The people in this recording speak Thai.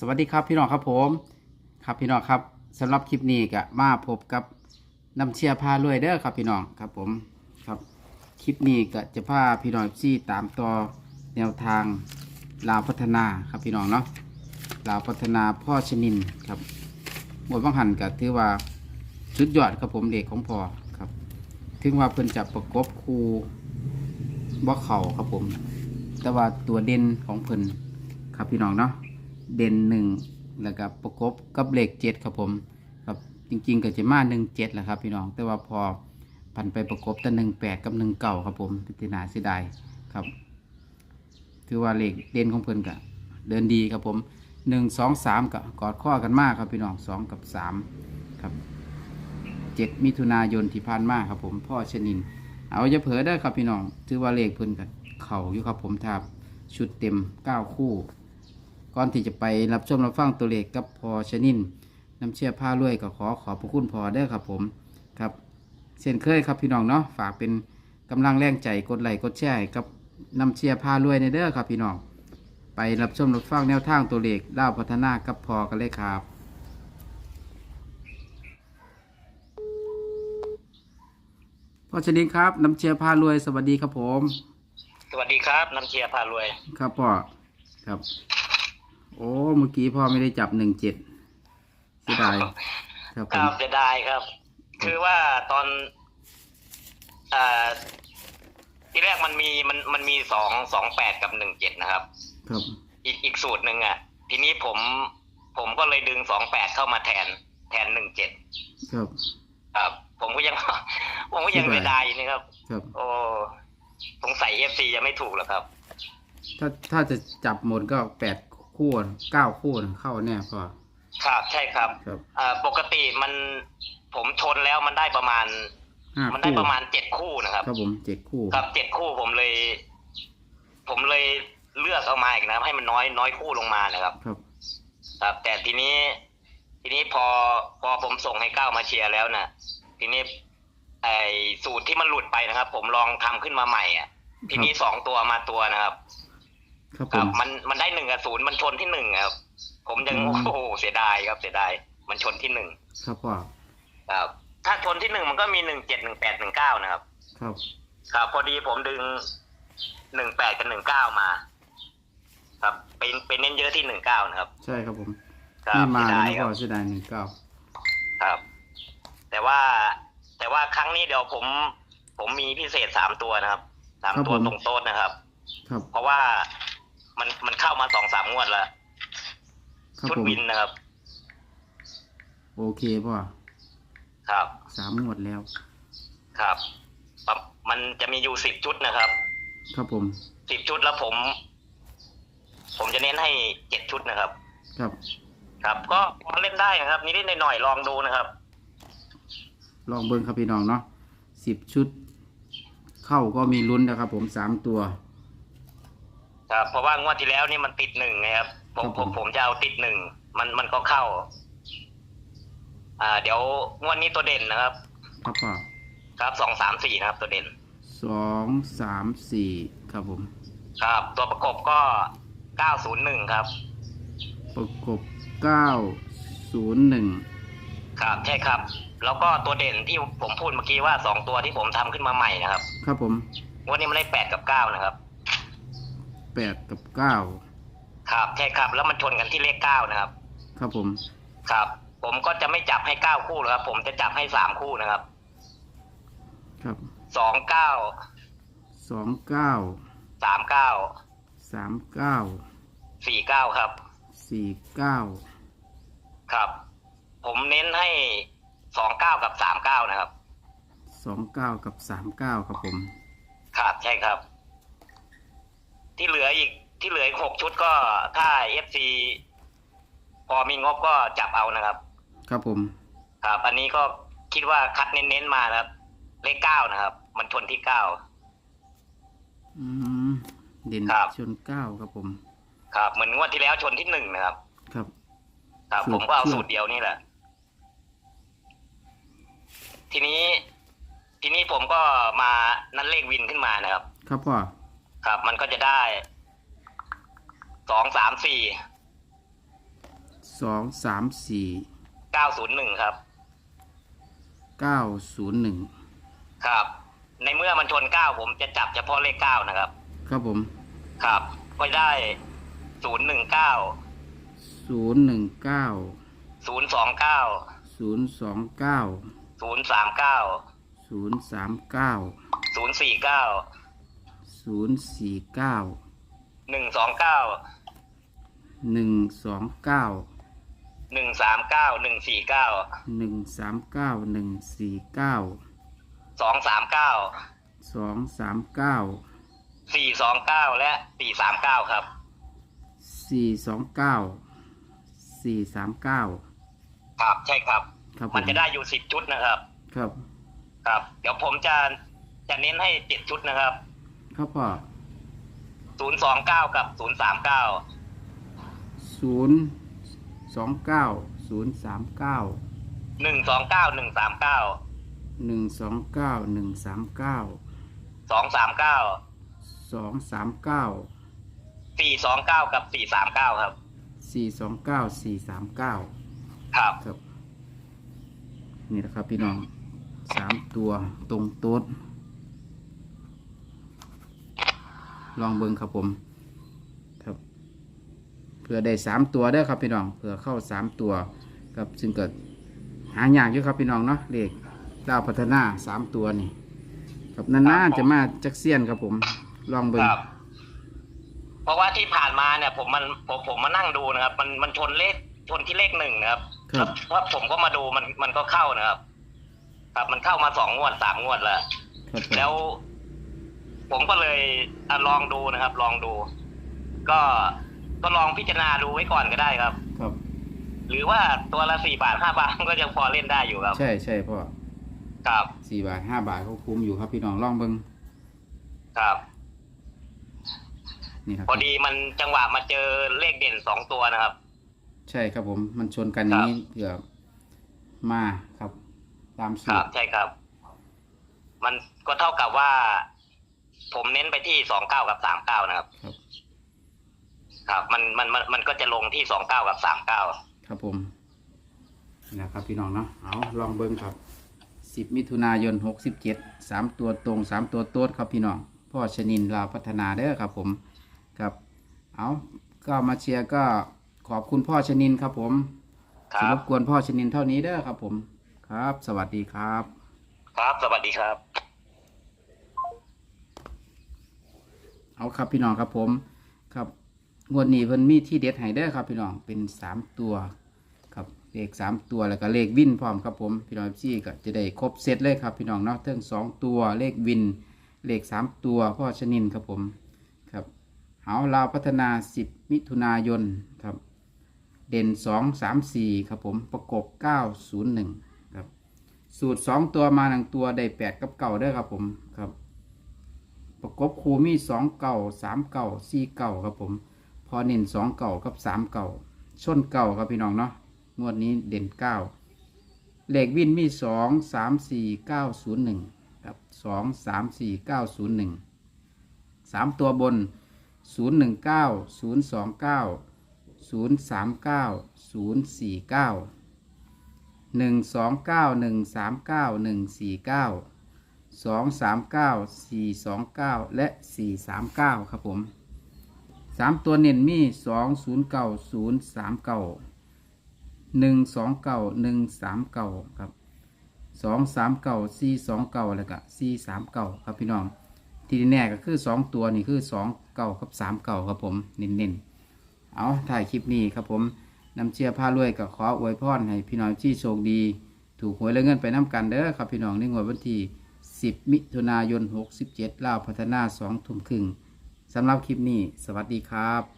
สวัสดีครับพี่น้องครับผมครับพี่น้องครับสำหรับคลิปนี้ก็มาพบกับน้ำเชียร์พารวยเด้อครับพี่น้องครับผมครับคลิปนี้ก็จะพาพี่น้องซี่ตามต่อแนวทางลาวพัฒนาครับพี่น้องเนาะลาวพัฒนาพ่อชนินครับหมวดบังหันก็ถือว่าชุดยอดครับผมเด็กของพ่อครับถึงว่าเพิ่นจะประกบครูบ่เข่าครับผม แต่ว่าตัวเด่นของเพิ่นครับพี่น้องเนาะ เด่นหนึ่งแล้วก็ประกบกับเลขเจ็ดครับผมครับจริงๆก็จะมาหนึ่งเจ็ดแหละครับพี่น้อง แต่ว่าพอพันไปประกบแต่หนึ่งแปดกับหนึ่งเก่าครับผมพิจารณาเสียดายครับ ถือว่าเลขเด่นของเพิ่นก็เดินดีครับผมหนึ่งสองสามก็กอดข้อกันมากครับพี่น้องสองกับสามครับเจ็ดมิถุนายนที่ผ่านมาครับผมพ่อชนิน เอาจะเผลอได้ครับพี่น้องถือว่าเลขเพิ่นกับเข่าอยู่ครับผมทับชุดเต็มเก้าคู่ ก่อนที่จะไปรับชมรับฟังตัวเลขกับพอชนินน้ำเชื่อผ้ารวยก็ขอขอบพระคุณพอเด้อครับผมครับเช่นเคยครับพี่น้องเนาะฝากเป็นกำลังแรงใจกดไลค์กดแชร์ให้กับน้ำเชื่อผ้ารวยในเด้อครับพี่น้องไปรับชมรับฟังแนวทางตัวเลขเล่าวพัฒนากับพอกันเลยครับพอชนินครับน้ำเชื่อผ้ารวยสวัสดีครับผม สวัสดีครับน้ำเชียร์พารวย ครับพ่อครับ โอ้เมื่อกี้พ่อไม่ได้จับหนึ่งเจ็ดเสียดายครับผคมรับจะได้ครับ คือว่าตอนอ่าที่แรกมันมีมันมันมีสองสองแปดกับหนึ่งเจ็ดนะครับ ครับอีกอีกสูตรหนึ่งอะ ทีนี้ผม ผมก็เลยดึงสองแปดเข้ามาแทน แทนหนึ่งเจ็ดครับ ครับ ผมก็ยัง ผมก็ยังคิดว่าเสียดายอยู่นี่ครับ ครับ โอ้สงสัยเอฟซียังไม่ถูกหรอกครับ ถ้าถ้าจะจับหมดก็แปด คู่เก้าคู่เข้าแน่พ่อครับใช่ครับครับอ่าปกติมันผมชนแล้วมันได้ประมาณ ห้ามันได้คู่ประมาณเจ็ดคู่นะครับ ครับผมเจ็ดคู่ครับเจ็ดคู่ผมเลย ผมเลยเลือกเอามาอีกนะครับ ให้มันน้อยน้อยคู่ลงมานะครับ ครับ ครับ แต่ทีนี้ ทีนี้พอพอผมส่งให้ก้าวมาเชียร์แล้วนะ่ะทีนี้ไอสูตรที่มันหลุดไปนะครับ ผมลองทำขึ้นมาใหม่อะทีนี้สองตัวมาตัวนะครับ ครับคผรับ มมันมันได้หนึ่งกับศูนย์มันชนที่หนึ่งครับ ผมยังอืมโอ้โหเสียดายครับเสียดายมันชนที่หนึ่งครับพ่อครับ ถ้าชนที่หนึ่งมันก็มีหนึ่งเจ็ดหนึ่งแปดหนึ่งเก้านะครับ ครับครับ พอดีผมดึงหนึ่งแปดกับหนึ่งเก้ามา ครับเป็นเป็นเน้นเยอะที่หนึ่งเก้านะครับ ใช่ครับผมครัไม่บมาเสียแล้วดายนะคพ่รัอบเสียดายหนึ่งเก้าครับ แต่ว่าแต่ว่าครั้งนี้เดี๋ยวผม ผมมีพิเศษสามตัวนะครับสามตัวตรงโต๊ะนะครับ ครับเพราะว่ามันมัน เข้ามาสองสามงวดแล้วครับชุดผมวินนะครับ โอเคพ่อครับ สามงวดแล้ว ครับปั๊บมันจะมีอยู่สิบชุดนะครับครับผม สิบชุดแล้วผม ผมจะเน้นให้เจ็ดชุดนะครับ ครับ ครับ ก็พอเล่นได้นะครับนิดๆหน่อยๆลองดูนะครับ ลองเบิ้งครับพี่น้องเนาะสิบชุด เข้าก็มีลุ้นนะครับผมสามตัว ครับเพราะว่างวดที่แล้วนี่มันติดหนึ่งไงครับผมครับผผม มผมจะเอาติดหนึ่งมันมันก็เข้า อ่า เดี๋ยวงวดนี้ตัวเด่นนะครับ ครับพ่อครับสองสามสี่นะครับ ตัวเด่น สองสามสี่ครับผม ครับ ตัวประกบก็เก้าศูนย์หนึ่งครับ ประกบเก้าศูนย์หนึ่งครับใช่ครับ แล้วก็ตัวเด่นที่ผมพูดเมื่อกี้ว่าสองตัวที่ผมทำขึ้นมาใหม่นะครับครับผม งวดนี้มันได้แปดกับเก้านะครับ แปดกับเก้าครับใช่ครับแล้วมันชนกันที่เลขเก้านะครับ ครับผม ครับ ผมก็จะไม่จับให้เก้าคู่แล้วครับ ผมจะจับให้สามคู่นะครับครับสองเก้าสองเก้าสามเก้าสามเก้าสี่เก้าครับสี่เก้าครับ ผมเน้นให้สองเก้ากับสามเก้านะครับสองเก้ากับสามเก้าครับผม ครับใช่ครับ ที่เหลืออีกที่เหลืออีกหกชุดก็ถ้าเอฟซีพอมีงบก็จับเอานะครับ ครับผม ครับอันนี้ก็คิดว่าคัดเน้นๆมานะครับ เลขเก้านะครับ มันชนที่เก้าอืมเด่นครับ ชนเก้าครับผม ครับเหมือนงวดที่แล้วชนที่หนึ่งนะครับ ครับ ครับ สูตรผมก็เอาเชื่อสูตรเดียวนี่แหละ ทีนี้ ทีนี้ผมก็มานั่นเลขวินขึ้นมานะครับ ครับพ่อ ครับ มันก็จะได้สองสามสี่สองสามสี่เก้าศูนย์หนึ่งครับ เก้าศูนย์หนึ่งครับ ในเมื่อมันชนเก้าผมจะจับเฉพาะเลขเก้านะครับ ครับผมครับ ก็ได้ศูนย์หนึ่งเก้าศูนย์หนึ่งเก้าศูนย์สองเก้าศูนย์สองเก้าศูนย์สามเก้าศูนย์สามเก้าศูนย์สี่เก้า ศูนย์สี่เก้าหนึ่งสองเก้าหนึ่งสองเก้าหนึ่งสามเก้าหนึ่งสี่เก้าหนึ่งสามเก้าหนึ่งสี่เก้าสองสามเก้าสองสามเก้าสี่สองเก้าและสี่สามเก้าครับสี่สองเก้าสี่สามเก้าครับใช่ครับ ครับผมันจะได้อยู่สิบชุดนะครับ ครับ ครับ เดี๋ยวผมจะจะเน้นให้เจ็ดชุดนะครับ ครับพ่อศูนย์สองเก้ากับศูนย์สามเก้าศูนย์สองเก้าศูนย์สามเก้าหนึ่งสองเก้าหนึ่งสามเก้าหนึ่งสองเก้าหนึ่งสามเก้าสองสามเก้าสองสามเก้าสี่สองเก้ากับสี่สามเก้าครับสี่สองเก้าสี่สามเก้าครับครับ นี่นะครับพี่น้องสามตัวตรงโต๊ด ลองเบิ้งครับผม ครับ เพื่อได้สามตัวได้อครับพี่น้องเพื่อเข้าสามตัวครับซึ่งเกิดหายากอยู่ครับพี่น้องเนาะเลขดาวพัฒนาสามตัวนี่ครับนานๆจะมาจักเซียนครับผม ลองเบิ้งครับเพราะว่าที่ผ่านมาเนี่ยผมมันผมผมมานั่งดูนะครับ มันมันชนเลขชนที่เลขหนึ่งนะครับครับเพราะผมก็มาดูมันมันก็เข้านะครับ ครับมันเข้ามาสองงวดสามงวดแล้วครับผมแล้ว ผมก็เลยอะลองดูนะครับ ลองดู ก็ก็ลองพิจารณาดูไว้ก่อนก็ได้ครับ ครับ หรือว่าตัวละสี่บาทห้าบาทก็ยังพอเล่นได้อยู่ครับ ใช่ใช่พ่อครับสี่บาทห้าบาทเขาคุ้มอยู่ครับพี่น้องลองเบิ้งครับนี่ครับพอดีมันจังหวะมาเจอเลขเด่นสองตัวนะครับ ใช่ครับผม มันชนกันอย่างนี้เผื่อมาครับ ตามสูครัตบรใช่ครับ มันก็เท่ากับว่า ผมเน้นไปที่สองเก้ากับสามเก้านะครับ ครับ ครับ มันมันมันมันก็จะลงที่สองเก้ากับสามเก้าครับผมนี่นะครับพี่น้องเนาะเอาลองเบิ้งครับสิบมิถุนายนหกสิบเจ็ดสามตัวตรงสามตัวโต๊ดครับพี่น้องพ่อชนินลาวพัฒนาเด้อครับ ผมครับ เอาก็มาเชียร์ก็ขอบคุณพ่อชนินครับ ผมคสิรัรบบกวนพ่อชนินเท่านี้เด้อครับ ผม ครับ สวัสดีครับ ครับ สวัสดีครับ เอาครับพี่น้องครับผมครับงวดนี้เพิ่นมีที่เด็ดให้เด้อครับพี่น้องเป็นสามตัวครับเลขสามตัวแล้วก็เลขวินพร้อมครับผมพี่น้องซี่ก็จะได้ครบเซตเลยครับพี่น้องเนาะเทั้งสองตัวเลขวิน เลขสามตัวพ่อชนินครับผมครับเอาลาวพัฒนาสิบมิถุนายนครับเด่นสองสามสี่ครับผมประกบเก้าศูนย์หนึ่งครับสูตรสองตัวมาหนึ่งตัวได้แปดกับเก่าเด้ครับผมครับ ประกบคูมีสองเก่าสามเก่าสี่เก่าครับผม พอเน้นสองเก่ากับสามเก่าชนเก่าครับพี่น้องเนาะงวดนี้เด่นเก้าเลขวินมีสองสามสี่เก้าศูนย์หนึ่งครับสองสามสี่เก้าศูนย์หนึ่งสามตัวบนศูนย์หนึ่งเก้าศูนย์สองเก้าศูนย์สามเก้าศูนย์สี่เก้าหนึ่งสองเก้าหนึ่งสามเก้าหนึ่งสี่เก้า สองสามเก้าสี่สองเก้าและสี่สามเก้าครับผมสามตัวเน้นมีสองศูนย์เก้าศูนย์สามเก้าหนึ่งสองเก้าหนึ่งสามเก้าครับสองสามเก้าสี่สองเก้าแล้วก็สี่สามเก้าครับพี่น้อง ที่แน่ก็คือสองตัวนี่คือสองเก้ากับสามเก้าครับผม เน้นๆ เอาถ่ายคลิปนี้ครับผมนำเชียร์ผ้ารวยกับขออวยพรให้พี่น้องที่โชคดี ถูกหวยและเงินไปน้ำกันเด้อครับพี่น้องในงวดวันที่ 10 มิถุนายน 67ล่าวพัฒนา2ทุ่มครึ่งสำหรับคลิปนี้ สวัสดีครับ